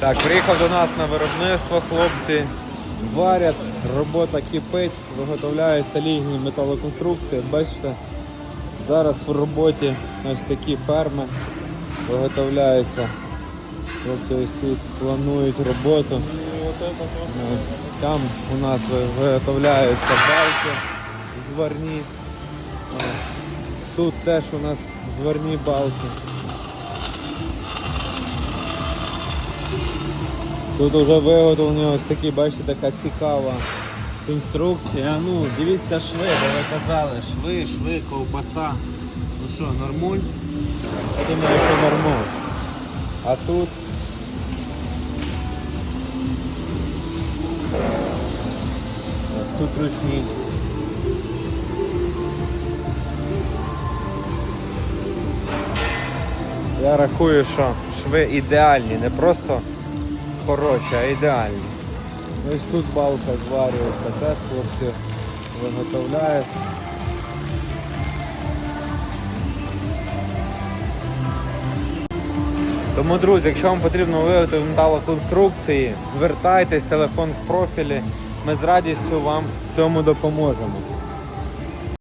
Так, приїхав до нас на виробництво, хлопці варять, робота кипить, виготовляються лігні металоконструкції. Бачите, зараз в роботі ось такі ферми виготовляються. Хлопці ось тут планують роботу. Там у нас виготовляються балки зварні. Тут теж у нас зварні балки. Тут вже виготовлені ось такі, бачите, така цікава конструкція. Ну, дивіться шви, де ви казали, шви, шви, ковбаса. Ну що, нормуль? Я думаю, що нормуль. А тут ось тут ручні. Я рахую, що шви ідеальні, не просто хороші, а ідеальні. Ось тут балка зварюється, теж хлопці виготовляють. Тому, друзі, якщо вам потрібно виготовити металоконструкції, звертайтесь, телефон в профілі. Ми з радістю вам в цьому допоможемо.